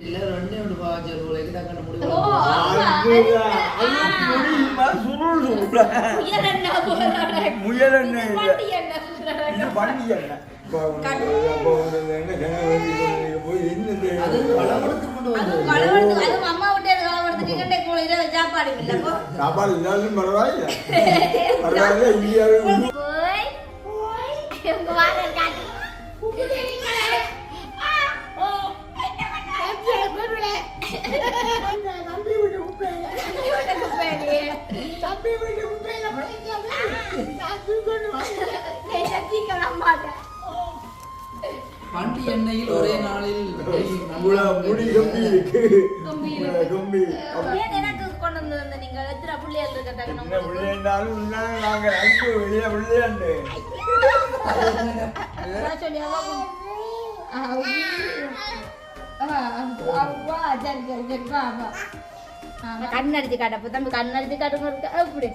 இல்ல ரெண்டே ஓ, ஆமா. அதுதான். அது முடியுமா? சுருள் சுருளா. முயல் என்ன? முயல் என்ன இது இல்ல. வண்டி என்ன? இப்போ தம்பி விட்டு குப்பையிலே. ஏய், சத்தியங்கள் அம்மாட்ட. வண்டி எண்ணெயில் ஒரே நாளில் முடி கம்பி கம்பி கம்பி எனக்கு கொண்டு வந்து நீங்க எத்தனை பிள்ளைகள் இருக்க நாங்க அன்பு வெளியே பிள்ளையாண்டு கண்ணடிச்சு காட்டப்ப தம்பி கண்ணடிச்சு காட்டுங்க. அப்படி அப்படி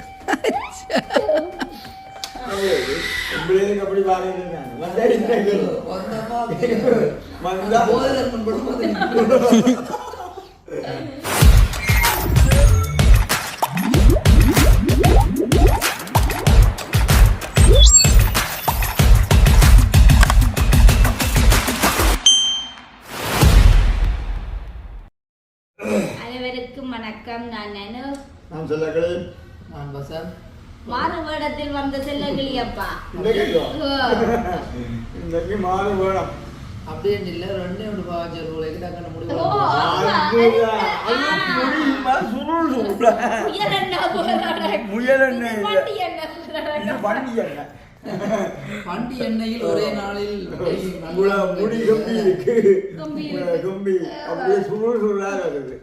வணக்கம் நான் நனு நான் சொல்லக்களே நான் வசன் மாறு வேடத்தில் வந்த செல்லகிளி அப்பா. இன்னைக்கு அப்படியே இல்ல ரெண்டே ஒன்று பாய்ச்சல் போல டக்குன்னு முடிவு. முயல். வண்டி வண்டி எண்ணெயில் ஒரே நாளில் முடி கம்பி இருக்கு. கம்பி உங்கள இருக்கு. கம்பி அப்படியே சுருள் சுருளா இருக்குது.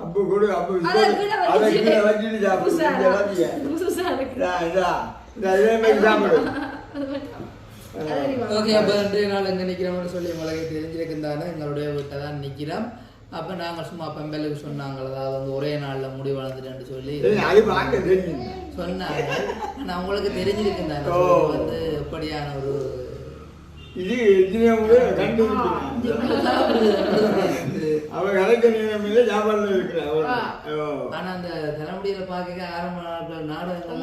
அப்பு கொடு அப்பு அதை கீழே வச்சுட்டு. ஓகே அப்போ இன்றைய நாள் எங்கே நிற்கிறோம்னு சொல்லி உங்களுக்கு தெரிஞ்சிருக்குந்தானே எங்களுடைய வீட்டை தான் நிற்கிறோம் அப்போ நாங்கள் சும்மா பெம்பலுக்கு சொன்னாங்க அதாவது வந்து ஒரே நாளில் முடி வளர்ந்துட்டேன்னு சொல்லி. சொன்னாங்க. ஆனால் உங்களுக்கு. வந்து எப்படியான ஒரு இது எத்தனையோ முறை கண்டுபிடிக்கணும் அவ கலைக்க நேரமில்லை சாப்பாடுல இருக்கிற அவ ஓ. ஆனா அந்த தலைமுடியில பார்க்க ஆரம்ப நாட்கள். நாடகங்கள்.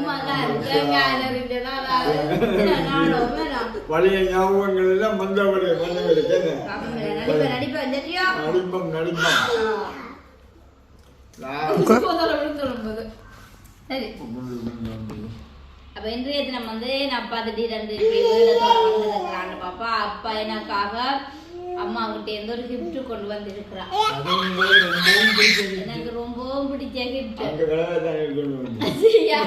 பழைய ஞாபகங்கள் எல்லாம் தெரியா? நடிப்பம் நடிப்பம். சரி அப்ப இன்றைய தினம் வந்து என் அப்பா திடீரென்று இப்படி வீடத்தோட வந்திருக்கிறான்னு பாப்பா அப்பா எனக்காக அம்மா கிட்ட இருந்து ஒரு gift கொண்டு வந்திருக்கிறா அதுவும் போய் ரொம்பவும் பிடிச்சது. எனக்கு ரொம்பவும் பிடிச்ச gift அங்க கடலை தான் இருக்கணும் சரியா?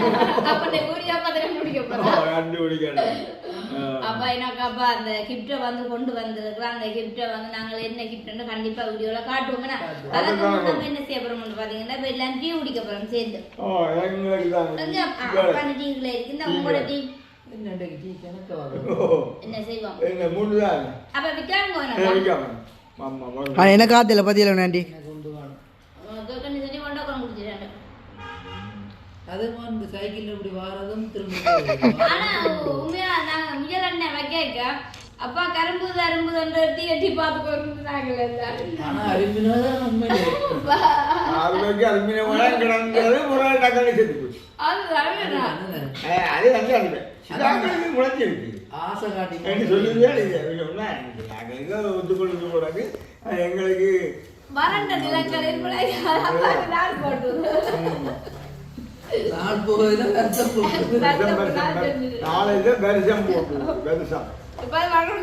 அப்ப நீ வீடியோ பார்த்துட்டு முடிக்க போறா கண்டுபிடிக்கணும். அப்ப எனக்கு அப்பா அந்த கிஃப்டை வந்து கொண்டு வந்திருக்கிறோம். அந்த கிஃப்டை வந்து நாங்கள் என்ன கிஃப்ட்னு கண்டிப்பா வீடியோல காட்டுவோம்னா அதுக்கு முன்னாடி நம்ம என்ன செய்ய போறோம்னு பாத்தீங்கன்னா இப்ப எல்லாம் டீ குடிக்க போறோம் சேர்ந்து. ஓ எங்களுக்கு தான் கொஞ்சம் அப்பா டீக்குள்ள இருக்கு. இந்த உங்களோட டீ. என்ன இன்றைக்கு டீ கிணக்க வரும் ஓ, என்ன செய்வோம்? என்ன மூணுதான் அப்ப விட்டாங்க நினைக்காம ஆமா ஆ எனக்கு ஆத்தில பத்தியில நன்றி எனக்கு கொண்டு வாணும் கண்ணி தண்ணி கொண்டா கொண்டு குடிச்சிட்டாங்க அது வந்து சைக்கிள் இப்படி வாரதும் திரும்ப அப்பா கரும்பு கரும்புன்ற டீ எட்டி பார்த்து ஆனா அருமையாதான் உண்மையிலே. ஆறு மணிக்கு அலுமினியம் உரம் கிடந்தது ஒரு டக்காளி செத்து போச்சு. அதுதான் என்னது? ஏ, அது வந்து முளைச்சி இருக்கு. ஆசை காட்டி நாங்கள் எங்கே ஒத்துக்கொள்ளுது கூடாது எங்களுக்கு வறண்ட நிலங்களில் அப்பாக்கு நாள் வருஷம் பெருசம் பெருசம் நாளைக்கு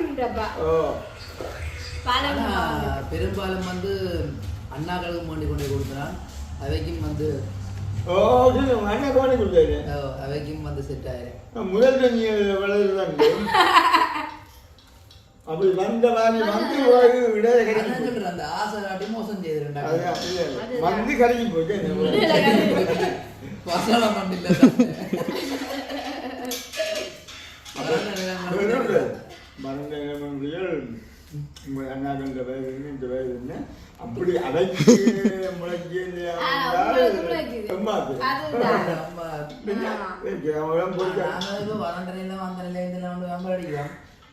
போட்டு பெரும்பாலும் வந்து அண்ணாக்களுக்கு வேண்டி கொண்டு கொடுத்தான் அவைக்கும் வந்து அவைக்கும் வந்து செட் ஆயிரும். முதல் தண்ணி விளையுதான் அப்படி வந்த மாதிரி வந்து ஒரு விட அந்த ஆசை காட்டி மோசம் செய்திருந்தா அது அப்படியே வந்து கரைக்கி போச்சு நிலைமைகள் உங்கள் அண்ணாக்கள் வயது இந்த வயது என்ன? அப்படி அடைச்சி முளைச்சி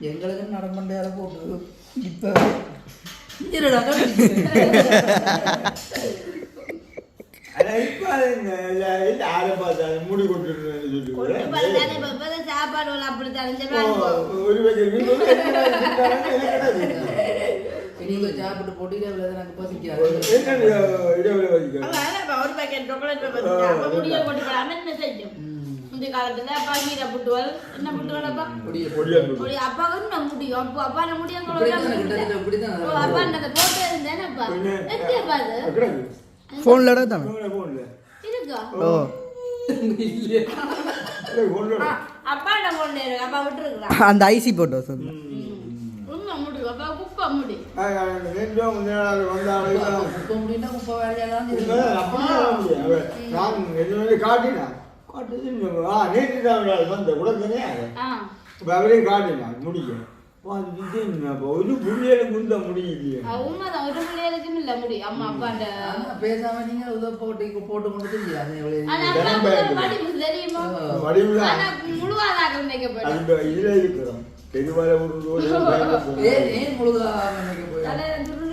எங்களுக்கு நடமண்டையால போட்டு இப்போ ஆனா இப்ப அது என்ன, இல்ல, இல்ல, யாரை பார்த்தாலும் முடி கொண்டு சாப்பாடு ஒரு சாப்பிட்டு போட்டு இரவுல எனக்கு பசிக்காது ஒரு முடிய போட்டு செஞ்சோம்? காலத்துல அப்பா கீரை புட்டுவாள் என்ன புட்டுவலப்பா? பொடிய முடியும். அப்பா- அப்பா அந்த முடிய அப்பா அந்த போட்டு இருந்தேனப்பா. கிடக்கு. ஃபோனில் எடுத்தானே இவங்கள போன்ல. இருக்கா? ஓ. அந்த ஐசி போட்டோ என்னோட காட்டினான் காட்டுது நேற்று தான் வந்த. உடனே அவரே பார்த்துட்டு என்னப்பா, ஒரு புள்ளியில முந்த முடியலையே உண்மைதான். ஒரு பிள்ளைகளுக்கும் இல்ல முடி. அம்மா, அப்பா அந்த- பேசாம நீங்க இதை போட்டு போட்டு கொண்டு தெரியாது இதுல இருக்கிறோம். பெருமலை ஒரு.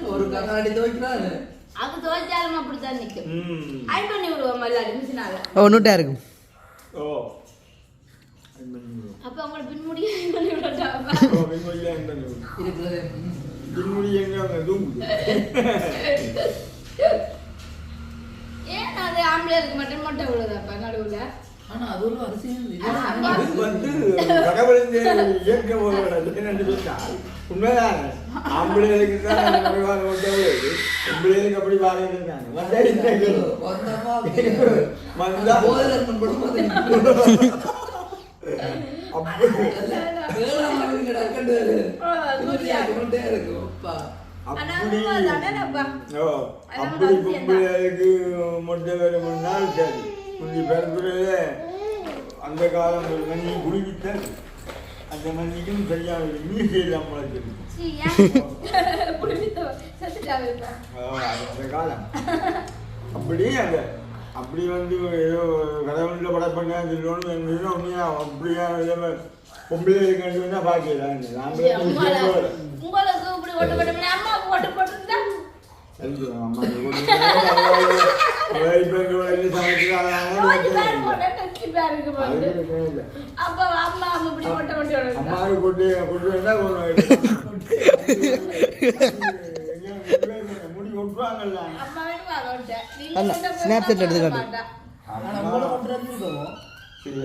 ஒரு கண்ணாடி துவைக்கிறாரு. அது துவைச்சாலும் அப்படித்தான் நிக்கும் ம். அயன் பண்ணி விடுவோம் எல்லாரும் மிஷினால. ஓ நூட்டா இருக்கும். ஓ. அப்ப உங்களுக்கு பின்முடி அயன் பண்ணி விடட்டாப்பா ஓ, பின்வழியா அது பண்ணி விடுவோம். இருக்கிறது ம். பின்வழி எங்க அவங்க தூங்குது ஏன் அது ஆம்பளையருக்கு மட்டும் மொட்டை விழுதாப்பா நடுவுல? ஆனா அது ஒரு அரசியல் வந்து கடவுளின் இயற்கை உண்மைதான். ஆம்பளைகளுக்கு தான் குறைவாக கொண்டது பொம்பளைகளுக்கு அப்படி வந்தா. வந்தா போதில் ஓ, அப்படி பொம்பளைகளுக்கு மொட்டை வேணும்னால் சரி முந்தி பிறப்புறையில அந்த காலம் ஒரு மணி குடிவித்தல் அந்த மணிக்கும் சரியான மீசை இல்லாமல் இருக்கு சீ, ஏன்? புடிவித்த செத்துட்டாவேப்பா. அந்த காலம் அப்படி அந்த அப்படி வந்து ஏதோ கடவுளில் படப்பண்ண சொல்லணும் உண்மையா அப்படியா இதை பொம்பளை இருக்குன்னு பார்க்கல சீ, உங்களை- உங்களுக்கு இப்படி ஓட்டு போட்டோம்னா அம்மாவுக்கு கொண்டு கொண்டு வந்தா முடி கொட்டுவாங்கல்ல அம்மா வேணுமா ஓட்ட? நீங்க அல்ல, ஓட்ட போய் எடுத்து காட்டு. சரி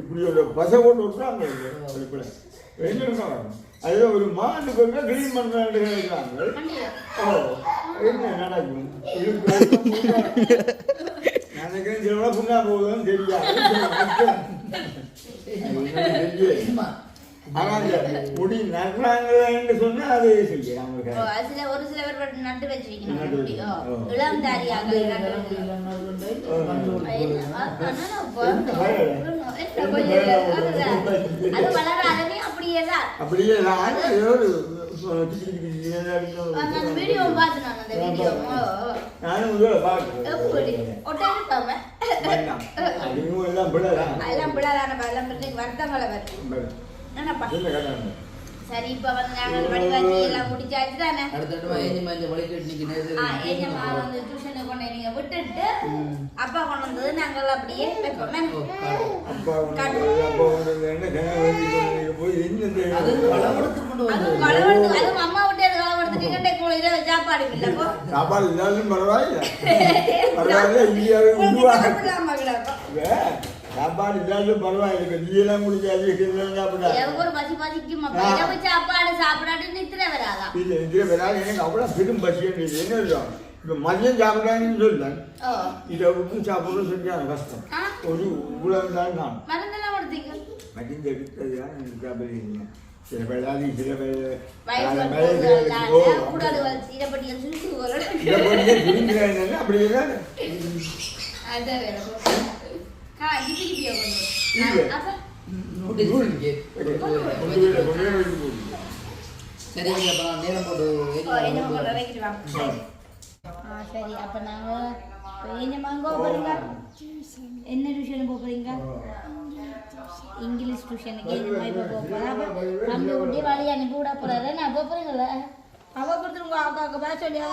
இப்படி ஒரு பசை போட்டு விட்டுறாங்க அதுக்குள்ள ஒரு மாட்டுக்கு ஒருக்கா கிளீன் பண்ணுறாங்க என்ன நடக்கும் எனக்கு சில புண்ணா போகுதுன்னு தெரியாது முடி சொன்னா அது செய்யலாம் ஒரு சில பேர் நட்டு வச்சிருக்கணும். இளம் தாரியாக. அது வளராதனே அப்படியே தான். அப்படியே அந்த வீடியோ பார்த்து நான் அந்த வீடியோ நானும் ஒட்டை எல்லாம் வருத்தங்களை வருது. பிள்ளை. என்னப்பா? சரி இப்ப வந்து நாங்கள் படிவாச்சி எல்லாம் முடிச்சாச்சு தானே அடுத்தடுமா ஏஞ்சி மஞ்சள் வலிக்கட்டு நிற்க ஆ, ஏஜம்மா வந்து டியூஷனுக்கு கொண்டு நீங்க விட்டுட்டு அப்பா கொண்டு வந்தது நாங்கள் அப்படியே வைப்போமே. அப்பா அப்பா போய் என்ன அது கொண்டு அம்மா விட்டு கூட சாப்பாடு இல்லப்போ சாப்பாடு இல்லாலும் பரவாயில்ல. பரவாயில்ல இந்தியாவை உருவாக அம்மா கிடப்போம் சாப்பாடு இல்லாலும் பரவாயில்ல. இப்ப நீ எல்லாம் குடிக்காது சாப்பிடாது சாப்பாடு சாப்பிடாட்டு நித்திர வராதா. இல்ல இதுல வேறாங்க எனக்கு அவ்வளவு பெரும் பசி. என்ன இருக்கும் இப்ப மதியம் சாப்பிடாங்கன்னு ஓ. இரவுக்கும் சாப்பிடுறது சரியான கஷ்டம். ஒரு உலகம் தான். நான் மதியம் எடுத்தது தான் எனக்கு சாப்பிடுறீங்க சில பேர் இதை அது. போய் கொண்டு போய் வைக்க போகுது சரி அப்ப நேரம் போட்டு என்ன சரி அப்ப டியூஷன் போறீங்க இங்கிலீஷ் டியூஷனுக்கு இந்த மாதிரி போக போகிறேன் தம்பி விட்டு வழி அனுப்பி விட போகிறாரு நான் போக போகிறீங்கள அவ கொடுத்துருங்க அக்கா அக்கா சொல்லி அவ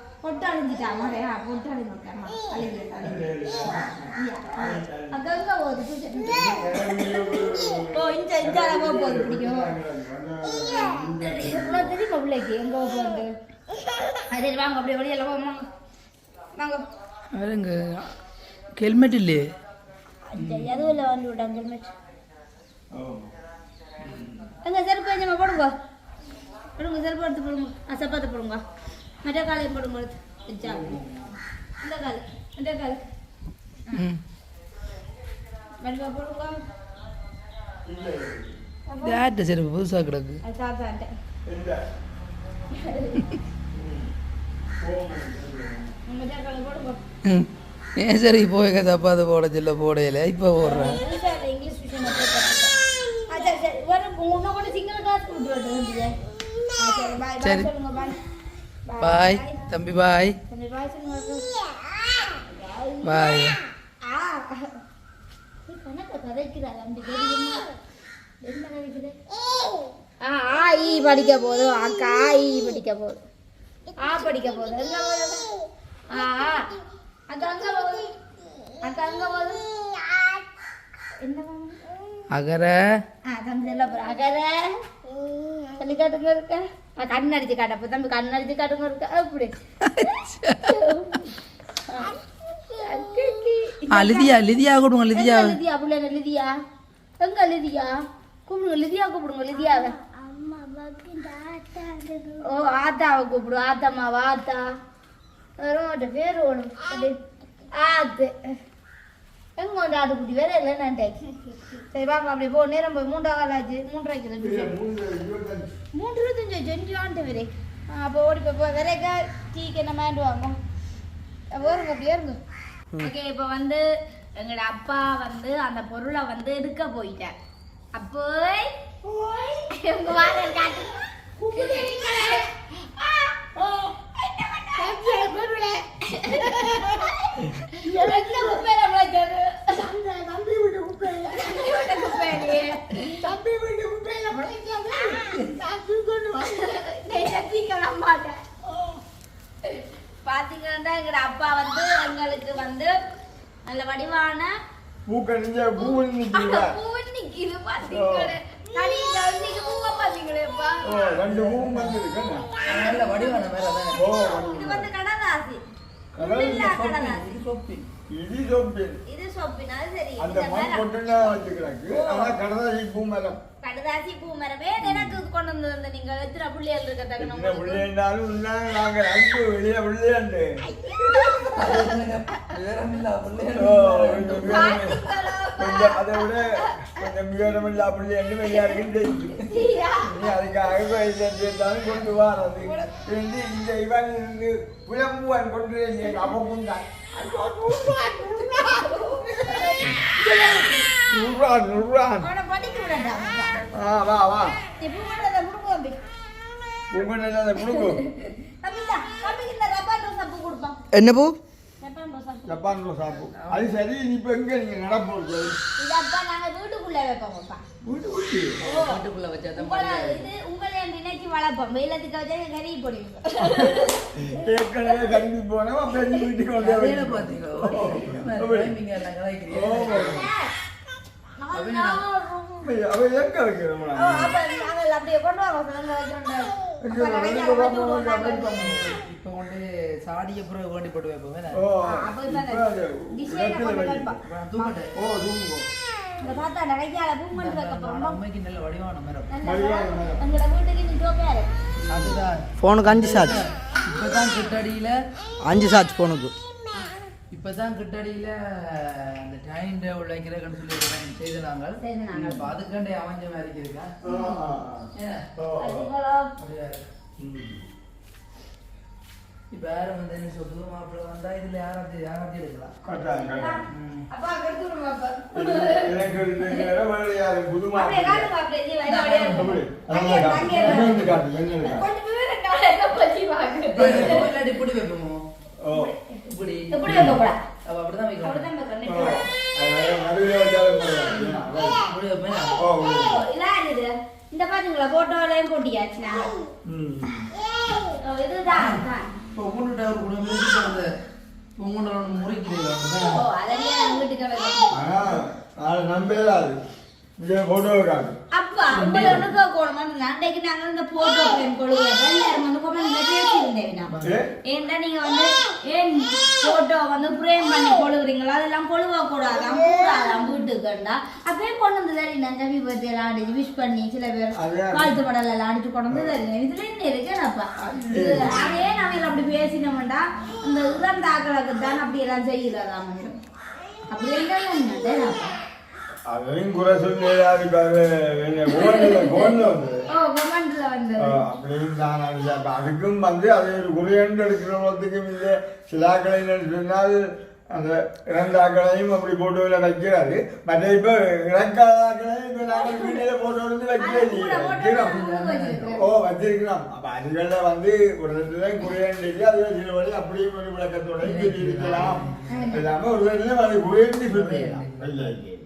பொட்டு அழிஞ்சிட்டா மறையா பொட்டு அழிஞ்சிட்டாமா அழிஞ்சு அக்கா எங்க போகுது ஓ இந்த இந்த அளவா போகுது பிடிக்கும் இவ்வளோ தெரியுமா பிள்ளைக்கு எங்க போகுது அது வாங்க அப்படியே வெளியில போமா வாங்க பாருங்க ஹெல்மெட் இல்லையே எதுவும் இல்லை வந்து விட்டாங்க ஹெல்மெட் எங்க செருப்பு கொஞ்சமா போடுங்க போடுங்க செருப்பு எடுத்து போடுங்க சப்பாத்து போடுங்க மற்ற காலையும் எடுத்து வச்சா இந்த கால் இந்த கால் ம் மெதுவா போடுங்க யார்கிட்ட சரி புதுசாக கிடக்கு ஏன் சரி போய் தப்பாது போட சொல்ல போடையில இப்போ போடுறேன் சரி பாய் தம்பி பாய் பாய் ஆ ஈ படிக்க போதும் அக்கா ஈ படிக்க போதும் ஆ படிக்க போதும் எங்க போகுது ஆ ஆ. அக்கா அங்க போகுது அக்கா அங்க போகுது என்ன? அகர அகர சொல்லி காட்டுங்க இருக்க கண் அடிச்சு காட்டப்போ தம்பி கண் அடிச்சு காட்டுங்க இருக்க அப்படி லிதியா லிதியா கொடுங்க லிதியா லிதியா புள்ள லிதியா எங்க லிதியா கூப்பிடுங்க லிதியா கூப்பிடுங்க லிதியாவை ஓ ஆத்தாவை கூப்பிடு ஆத்தாமாவா ஆத்தா வேற அது ஆத்து எங்க வந்து ஆட்டுக்குட்டி வேற இல்லை நான் சரி வாங்க அப்படி போ. நேரம் போய் மூன்றா கால் ஆச்சு. டியூஷன் மூன்று இருபத்தஞ்சு செஞ்சு ஆண்டு வரே அப்போ ஓடி போய் விரைக்கா டீக்கு என்ன மேண்டு வாங்க. வருங்க அப்படி ஏறுங்க. ஓகே இப்போ வந்து எங்களோட அப்பா வந்து அந்த பொருளை வந்து எடுக்க போயிட்டார். அப்போ உங்க வாங்க காட்டு. பாத்தீங்கன்னா எங்க அப்பா வந்து எங்களுக்கு வந்து நல்ல வடிவான பூ நிற்கிறீங்களா பூ நிக்குது பாத்தீங்களே. பாத்தீங்களேப்பா நல்ல வடிவான மேலே தானே ஓ இது வந்து சொப்பி இது சொப்பு இது சொப்பினா. சரி. அந்த இந்த மண் மரம் கொட்டுனா வச்சுக்கிறாங்க அதான் கடதாசி பூ மரம் கடதாசி பூ மரமே எனக்கு கொண்டு வந்து வந்து நீங்க எத்தனை பிள்ளைகள் இருக்க பிள்ளைண்டாலும் இருந்தாங்க நாங்கள் அன்பு வெளியே பிள்ளையாண்டு விவரமில்லா கொஞ்சம் அதை விட கொஞ்சம் விவரம் இல்லா பிள்ளையாண்டு வெளியா இருக்குன்னு நீ அதுக்காக இருந்தாலும் கொண்டு வாரது இருந்து இந்த இவன் இருந்து புலம்புவான் கொண்டு எங்க அப்பவும் தான். நுறான் நுறான். வா வா. என்ன பூ? ஜப்பான் சாப்பு அது சரி இப்ப எங்க நீங்க நடப்போம் அப்பா நாங்க வீட்டுக்குள்ள வைப்போம்ப்பா வீட்டு வீட்டு வீட்டுக்குள்ள வச்சா தான் உங்களை இது உங்களை நினைச்சு வளர்ப்போம். வெயிலத்துக்கு வச்சா கறி போடுவீங்க? ஏற்கனவே பெரிய வீட்டுக்கு வந்து பார்த்தீங்களா எல்லாம் கலாய்க்கிறீங்க அவ எங்க வைக்கிறோம் அப்படியே கொண்டு வாங்க. இப்போ கொண்டு சாடிய பிறகு வேண்டி போட்டு வைப்போம்? ஓ தூங்குவோம் வைக்க போறோம். அம்மைக்கு நல்ல வடிவான மரம். நல்லதா? எங்களோட வீட்டுக்கு நீ ஜோக்காரு அதுதான். ஃபோனுக்கு அஞ்சு சார்ஜ் இப்பதான் கிட்டடியில அஞ்சு சார்ஜ் இப்பதான் கிட்டடியில அந்த டைம் டேபிள் வைக்கிறதுன்னு சொல்லி செய்து நாங்கள். இப்ப அதுக்காண்டே அமைஞ்ச மாதிரி இருக்கா. இப்போ யாரும் வந்து என்ன சொல்றது மாப்பிள்ளை வந்தா இதுல யாராச்சும் யாராச்சும் எடுக்கலாம்? புது மாப்பிள்ளை. இப்படி வைப்போமோ வைக்க கூடாது அப்ப அப்படிதான் அப்படிதான் நடுவுல வச்சாலும் ஓ. இதான் இது இந்த பாத்தீங்களா போட்டோலையும் போட்டியாச்சு நாங்க ம். ஓ, இதுதான். இப்போ உங்கள்கிட்ட ஒரு உங்கள்கிட்ட வீட்டுக்கு நாளை நம்பவே அது. அப்பா உங்களை ஒண்ணுக்கு போகணும் அன்றைக்கு நாங்க இந்த போட்டோ ஃப்ரேம் கொடுக்குறப்ப எல்லாரும் வந்து கமெண்ட்ல பேசியிருந்தேன்? ஏன்டா நீங்க வந்து ஏன் போட்டோ வந்து ஃப்ரேம் பண்ணி கொழுகுறீங்களா அதெல்லாம் கொழுவ கூடாதாம் கூடாதாம் வீட்டுக்குண்டா. அப்பயே கொண்டு வந்து தரி நான் ஜமி பத்தி எல்லாம் அடிச்சு விஷ் பண்ணி சில பேர். வாழ்த்து படல் எல்லாம் அடிச்சு கொண்டு வந்து தருங்க இதுல என்ன இருக்கேனப்பா அதே நாங்கள் அப்படி பேசினோம்டா. அந்த இறந்த ஆக்களுக்கு தான் அப்படி எல்லாம் செய்கிறதா அப்படி இருந்தாலும் அதையும் குறை சொல்லி ஏதாவது இப்ப அது என்ன phone-ல- phone-ல வந்தது. ஓ கமெண்ட்ல வந்து. ஆ, அப்படின்னு நான் நினைச்சேன். அதுக்கும் வந்து அதை ஒரு குறையண்டு எடுக்கிறவங்களுக்கும் இல்லை சிலாக்களை என்னன்னு சொன்னால் அந்த இறந்தாக்களையும் அப்படி போட்டோவில் வைக்கிறாரு. மற்ற இப்போ இறக்காதாக்களையும் இப்போ நாங்கள் வீட்டில் போட்டோ எடுத்து வைக்கிறோம். ஓ வச்சிருக்கிறோம். அப்போ அதுகளில் வந்து ஒரு ரெண்டு தான் குறையண்டு இல்லை அதில் சில வழி அப்படியே ஒரு விளக்கத்தோட சொல்லி இருக்கலாம். இல்லாமல் ஒரு ரெண்டு அது குறையண்டு சொல்லிடலாம். இல்லை இல்லை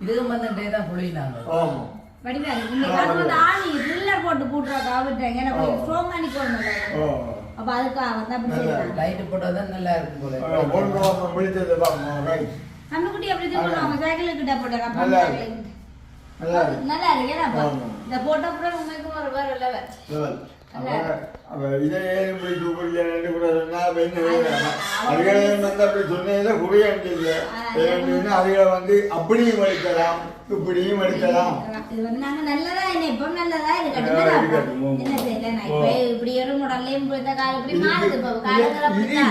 இதுக்கும் வந்து டே தான் வந்து ஆணி த்ரில்லர் போட்டு போட்டுறாக்கா விட்டுறாங்க போடணும் ஓ அப்ப அதுக்காக வந்து அப்படி போட்டால் தான் நல்லா இருக்கும் போல. முடிச்சது ரைட் கண்ணுக்குட்டி அப்படி திரும்ப அவங்க சைக்கிள் கிட்ட போட்டாங்க அப்பா நல்லா இருக்கு. கிட்ட. நல்லா இருக்கு. ஆமா. இந்த போட்டோ கூட ஒரு வேற லெவல் லெவல். அதுகளை வந்து அப்படி சொன்னதுல. ஏன்னு அதுகளை வந்து அப்படியும் எடுக்கலாம் இப்படியும் எடுக்கலாம்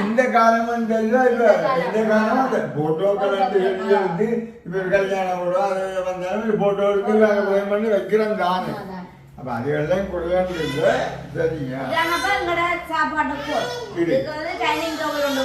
இந்த காலம் இந்த காலம் இல்ல, போட்டோக்கள் வந்து இப்ப கல்யாணம் கூட அது வந்தாலும் போட்டோ எடுத்து பண்ணி வைக்கிறோம் தானே அதான். அப்ப அதுகள்லாம் குறையாண்டு இல்லை சரிங்க இதாங்கப்பா எங்களோட சாப்பாடு போல் இது. இதுக்கு வந்து டைனிங் டேபிள் ஒன்று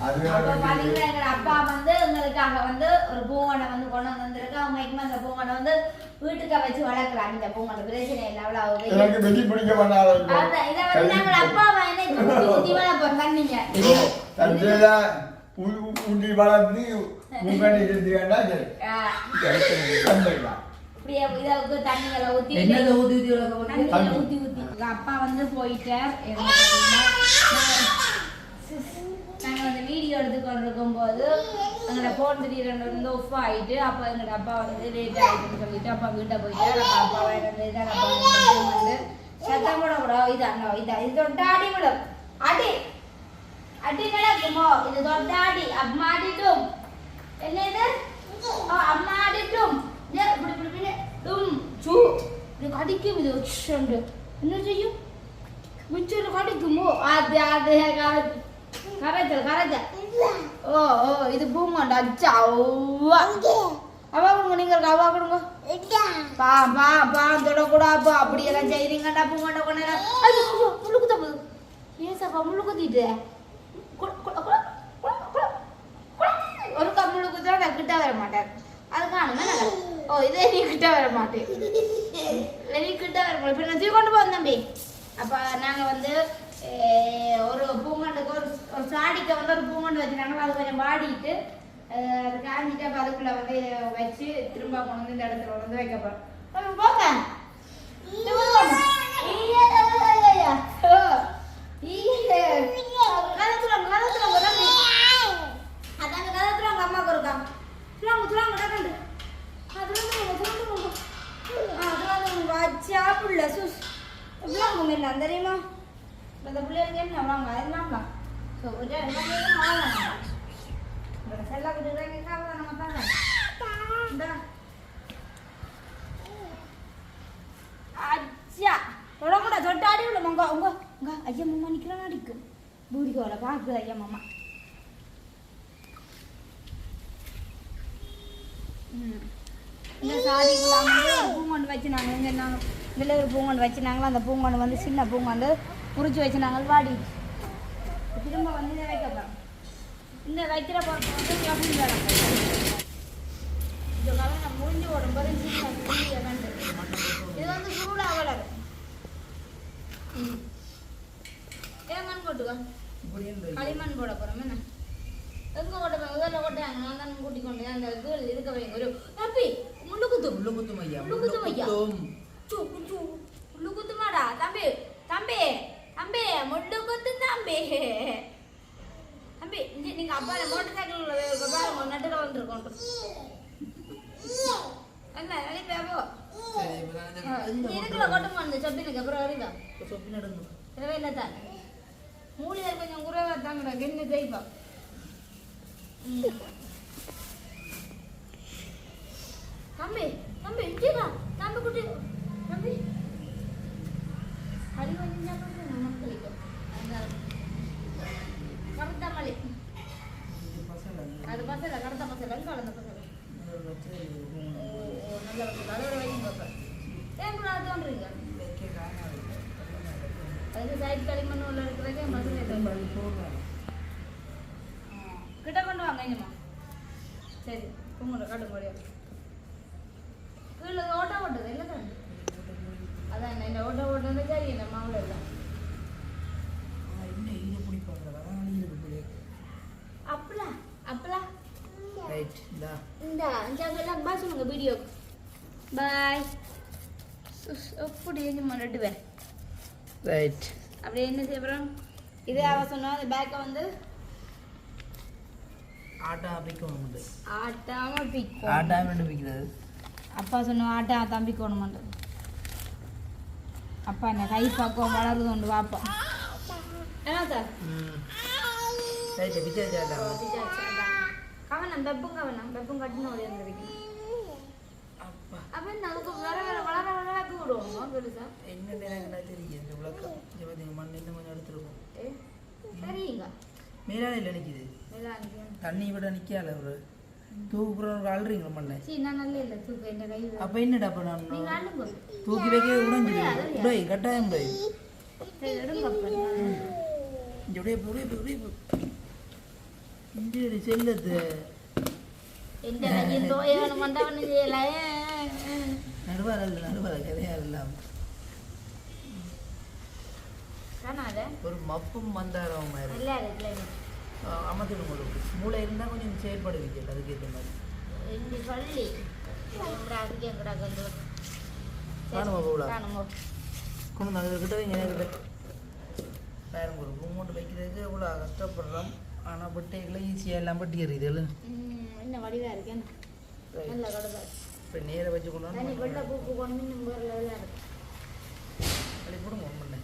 அப்ப பாத்தீங்கன்னா எங்க அப்பா வந்து எங்களுக்காக வந்து ஒரு பூங்கொண்டை வந்து கொண்டு வந்திருக்கு அவங்க அந்த பூங்கொண்டை வந்து வீட்டுக்கு வச்சு வளர்க்கலாம் இந்த பூங்கொண்டை பிரச்சனை இல்லை அவ்வளவு எனக்கு வெட்டி பிடிக்க பண்ணாத அதான், இதை வந்து நாங்கள் அப்பா அம்மா என்ன ஊத்தி ஊத்தி வளர்ந்து முன்னாடி சரி. தண்ணிகளை ஊத்தி அப்பா வந்து போயிட்டார். நாங்கள் பாத்தீங்கன்னா, வந்து வீடியோ எடுத்துக்கொண்டு இருக்கும்போது போது எங்களோட போன் திடீர்னு வந்து ஒஃப் ஆகிட்டு அப்போ எங்களோட அப்பா வந்து லேட் ஆகிட்டுன்னு சொல்லிட்டு அப்பா வீட்டை போயிட்டு அப்ப அப்பா வந்து இதான் அப்பா வந்து சத்தம் போட கூட இது அண்ணா இது தொட்டா அடி விடும் அடி அடி நடக்குமோ? இது தொட்டா அடி. அம்மா அடிட்டும் என்ன இது அம்மா அடிட்டும் இப்படி இப்படி இப்படி டும் சூ. இது கடிக்கும் இது என்ன செய்யும்? மிச்சம் கடிக்குமோ? அது அது. கரைச்சல் கரைச்சல். ஓ ஓ இது பூமாண்டா அச்சா அவா கொடுங்க நீங்க இருக்க அவா கொடுங்க. பா பா பா தொடக்கூடாப்பா அப்படி எல்லாம் செய்றீங்கடா பூமாண்டா கொண்டு ஐயோ ஐயோ முள்ளுக்கு தப்பு ஏசப்பா முள்ளு குத்திட்டு ஒரு கம்முளு குத்தா நான் கிட்ட வர மாட்டேன். அது காணுங்க ஓ இதே நீ கிட்ட வர மாட்டேன் நீ கிட்ட வர மாட்டேன் நான் தூக்கி கொண்டு போவோம் தம்பி. அப்போ நாங்கள் வந்து ஒரு ஒரு வந்து ஒரு பூங்கண்டு வச்சுருந்தாங்க அது கொஞ்சம் வாடிட்டு அது காஞ்சிட்டு அப்போ அதுக்குள்ளே வந்து வச்சு திரும்ப கொண்டு வந்து இந்த இடத்துல கொண்டு வந்து வைக்க போகிறோம் போங்க. சாப்பிடல சூஸ் ஐயா, ஐயா, எவ்வளோ தெரியுமா? அந்த பிள்ளைங்க என்ன வாங்க எல்லாம் ஐயம்மா நிற்கிறோம் அடிக்கும் பூரிக்கோல பார்க்குது ஐயம்மா இந்த சாதிக்குலாம் பூங்கொண்டு வச்சுனாங்க இங்கே நாங்கள் பூங்கொண்டு வச்சுனாங்களா அந்த பூங்கொண்டு வந்து சின்ன பூங்கொண்டு உரிச்சு வச்சுனாங்க வாடி திரும்ப வந்து இதை வைக்க போகிறோம் இந்த வைக்கிற வந்து கவின் வேலை இந்த கவலை நான் முடிஞ்சு ஓடும்போது இது வந்து சூடாக வளரும் மண் போட்டுக்கோ? களிமண் போட போகிறோம் என்ன? எங்க ஓட்ட முதல்ல ஓட்டாங்க நான் தான் கூட்டிக் கொண்டு அந்த கேள் இருக்க வைங்க. ஒரு தம்பி முள்ளு குத்து முள்ளு குத்தும் ஐயா முள்ளு. சு, சு, முள்ளு குத்துமாடா தம்பி தம்பி. தம்பி முள்ளு குத்து தம்பி தம்பி இங்க நீங்க அப்பா மோட்டர் சைக்கிள் பாருங்க நட்டுல வந்திருக்கோம் என்ன நினைப்பே போ சரி, இப்ப நான் இந்த- இதுக்குள்ள கொட்டுமா அந்த சொப்பினுக்கு அப்புறம் அறிவா இப்ப சொப்பி நடுங்க. தேவையில்லை தான் மூலிகை கொஞ்சம் குறைவா தாங்கடா என்ன செய்ப்பா தம்பி தம்பி இங்கேடா தம்பி குட்டி தம்பி ஹரி வந்து நமக்கு கருத்த மலை அது பசல கருத்த பசல எங்க பசல நல்ல பசல அதோட வைங்க பாப்பா ஏன் கூட தோன்றீங்க வைக்க சைட் களிமண் உள்ள இருக்கிறதே பசங்க கிட்ட கொண்டு வாங்க இங்கம்மா. சரி உங்களோட காட்டு போறியா கீழே ஓட்ட ஓட்டது இல்லை தானே? அதான் என்ன ஓட்ட ஓட்டுறது சரி என்ன மாவுல இல்லை ஆ, இன்னும் இது பிடிப்பாங்க. அதான் அழியுது போலயே. அப்பலா அப்பலா ரைட், இந்தா. இந்த அஞ்சாங்கெல்லாம் பாய் சொல்லுங்க வீடியோ பாய் எழுதி ரெண்டு பேர் ரைட். அப்படியே என்ன செய்ய போகிறோம் இதே அவ சொன்னா அந்த பேக்கை வந்து ஆட்டா பிக்கணும் உண்டு. ஆட்டாம பிக்கும் ஆட்டா ரெண்டு பிக்கிறது. அப்பா சொன்ன ஆட்டா தம்பி கோணுமாண்டு அப்பா இந்த கை பக்கம் வளருது உண்டு வாப்பா என்ன சார் ம். ரைட்டு, விஜய் ஜாட்டா. கவனம் பெப்பும் கவனம். பெப்பும் கட்டின ஒரு இருந்திருக்கு அப்பா, அப்போ நமக்கு வர வர வளர வளர கூடுவோமா பெருசா. என்னன்னு எனக்கு என்ன தெரியும் இந்த விளக்கம். இங்க பாத்தீங்க, மண் இன்னும் கொஞ்சம் எடுத்துருக்கும். ஏ சரிங்க மேலாலையில் இருக்கு தண்ணி விட நிக்கால ஒரு தூக்குறோம் அழுறீங்களா மண்ணை. சரி நான் நல்ல இல்லை தூக்க இந்த கை அப்ப என்னடா அப்ப நான் தூக்கி வைக்க உடைஞ்சிடும் உடை கட்டாயம் உடை. இங்க உடைய உடைய உடைய. கையில் தோய மண்டவன் செய்யல நடுவார இல்ல நடுவார கதையா இல்லாம காணாத ஒரு மப்பும் மந்தாரம் மாதிரி. அமர்த்திடும் உங்களுக்கு மூளை இருந்தா கொஞ்சம் செயல்பட வைக்கல அதுக்கேற்ற மாதிரி சொல்லி அதுக்கு எங்கடா கண்டு காணுமா பவுலா காணுமோ கொண்டு வந்து கிட்ட வைங்க கிட்ட பாருங்க ஒரு ரூம் கொண்டு வைக்கிறதுக்கு எவ்வளோ கஷ்டப்படுறோம். ஆனால் பட்டைகளை ஈஸியாக எல்லாம் பட்டி எறியுது என்ன வடிவா இருக்கு என்ன இப்போ நேராக வச்சு கொண்டு வந்து வெள்ளை பூக்கு கொண்டு அப்படி போடுங்க ஒன்று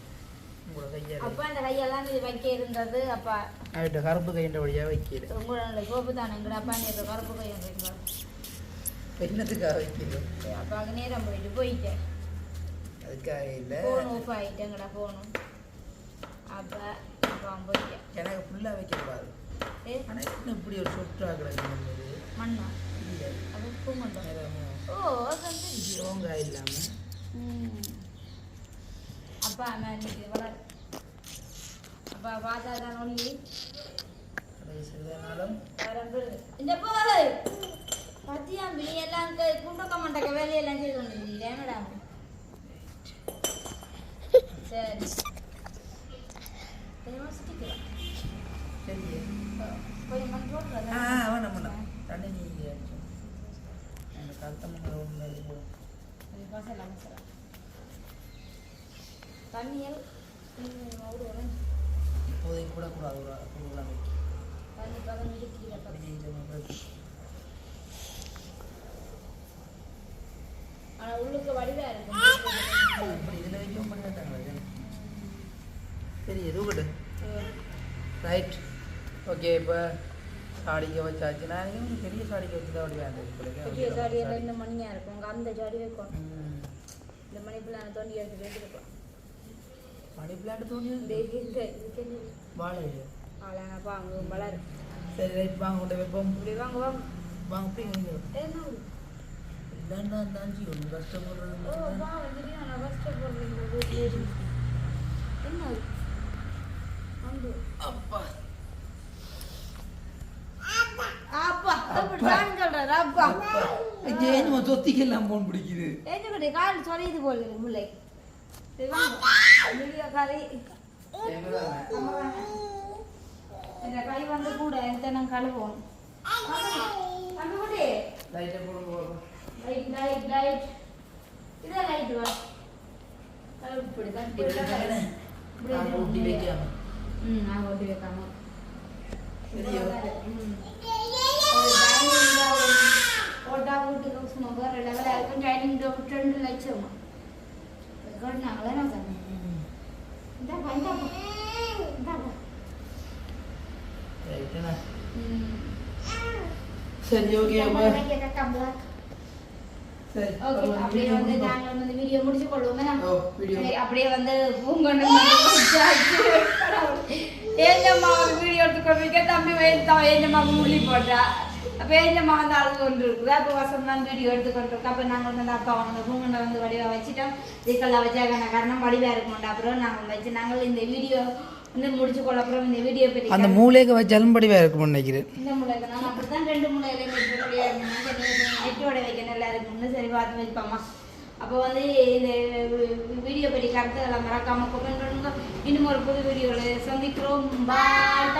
உங்களோட கையால் அப்பா அந்த கையெல்லாம் இது வைக்க இருந்தது அப்பா ஆகிட்ட கருப்பு கையின்ற வழியாக வைக்கிறேன் உங்களோட சோப்பு தானே எங்கட அப்பா நீ கருப்பு கையை வைக்கிறோம் என்னத்துக்காக வைக்கிறோம் அப்பாவுக்கு நேரம் போயிட்டு போயிட்டேன் அதுக்காக இல்லை ஃபோன் ஆஃப் ஆகிட்டேங்கடா ஃபோனும் அப்போ எனக்கு ஃபுல்லாக வைக்கக்கூடாது. ஆனால் என்ன இப்படி ஒரு சொட்டாக கிடக்குது மண்ணா? இல்லை. அது நேரமும் ஓ ஸ்ட்ராங்காக இல்லாமல். அப்பா நான் வளர் அப்பா பார்த்தா தான் ஒல்லி இந்த போய் பத்தியா நீ எல்லாம் குண்டக்க மண்டக்க வேலையெல்லாம் செய்து கொண்டு என்னடா? சரி. தண்ணியல் விடுவேன் இப்போதைக்கு கூட கூடாது ஒரு குழுலாம் வைக்க தண்ணி பதினஞ்சு கீழே அப்படி ஆனால் உள்ளுக்கு வடிவா இருக்கும் இதில் வைக்கவும் பண்ணி சரி எதுவும் விடு ரைட் ஓகே இப்போ சாடிக்க வச்சாச்சு நான் பெரிய சாடிக்க வச்சு தான் அப்படி பெரிய வேண்டாம் ரெண்டு மணியா இருக்கும் அங்க அந்த ஜாடி வைக்கும் இந்த மணிக்குள்ள நான் தோண்டி எடுத்து வச்சிருக்கோம் மணி பிளான்ட் தோணி வாழை இல்லையா? வாங்க வளரு சரி ரைட் வாங்க கொண்டு வைப்போம் இப்படி வாங்க வாங்க வாங்க அப்படி இங்கே என்ன இல்லைன்னா தாஞ்சி ஒன்று கஷ்டப்படுறது. என்ன அப்பா. தொத்திக்கெல்லாம் போன் பிடிக்குது. கால் சொல்லிது போல முல்லை. இந்த கை வந்து கூட எந்த நான் கழுவோம். இதான் லைட் வா. இப்படி தான்? இப்படி வைக்காம நான் ஓட்டி வைக்காம சரி ஓகே அப்படியே வந்து நாங்கள் வந்து வீடியோ முடிச்சு கொள்வோமே. அப்படியே வந்து பூங்கொண்டு ஏஞ்சம்மா வந்து வீடியோ எடுத்துக்கொண்டிருக்க? தம்பி வேண்டாம் ஏஞ்சம்மாவுக்கு முள்ளி போட்டா. அப்போ ஏஞ்சம்மா வந்து அழுது கொண்டு இருக்குது அப்போ வசம் தான் வீடியோ எடுத்துக்கொண்டிருக்கோம் அப்போ நாங்கள் வந்து அந்த அப்பா வந்து பூங்கொண்டை வந்து வடிவா வச்சுட்டோம். இதுக்கெல்லாம் வச்சாங்க காரணம்? வடிவா இருக்கணும் அப்புறம் நாங்கள் வச்சு நாங்கள் இந்த வீடியோ வந்து முடிச்சு கொள்ள அப்புறம் இந்த வீடியோ பற்றி அந்த மூளைக்கு வச்சாலும் படிவா இருக்கும்னு நினைக்கிறேன். இந்த முளைக்கு நான் அப்படித்தான் ரெண்டு முளையில நெட்டோட வைக்க நல்லா இருக்கும்னு சரி பார்த்து வைப்போம்மா அப்போ வந்து இந்த வீடியோ பற்றி கருத்துக்களை மறக்காமல் கொமெண்ட் பண்ணுங்க. இன்னும் ஒரு புது வீடியோவில் சந்திக்கிறோம். பாய்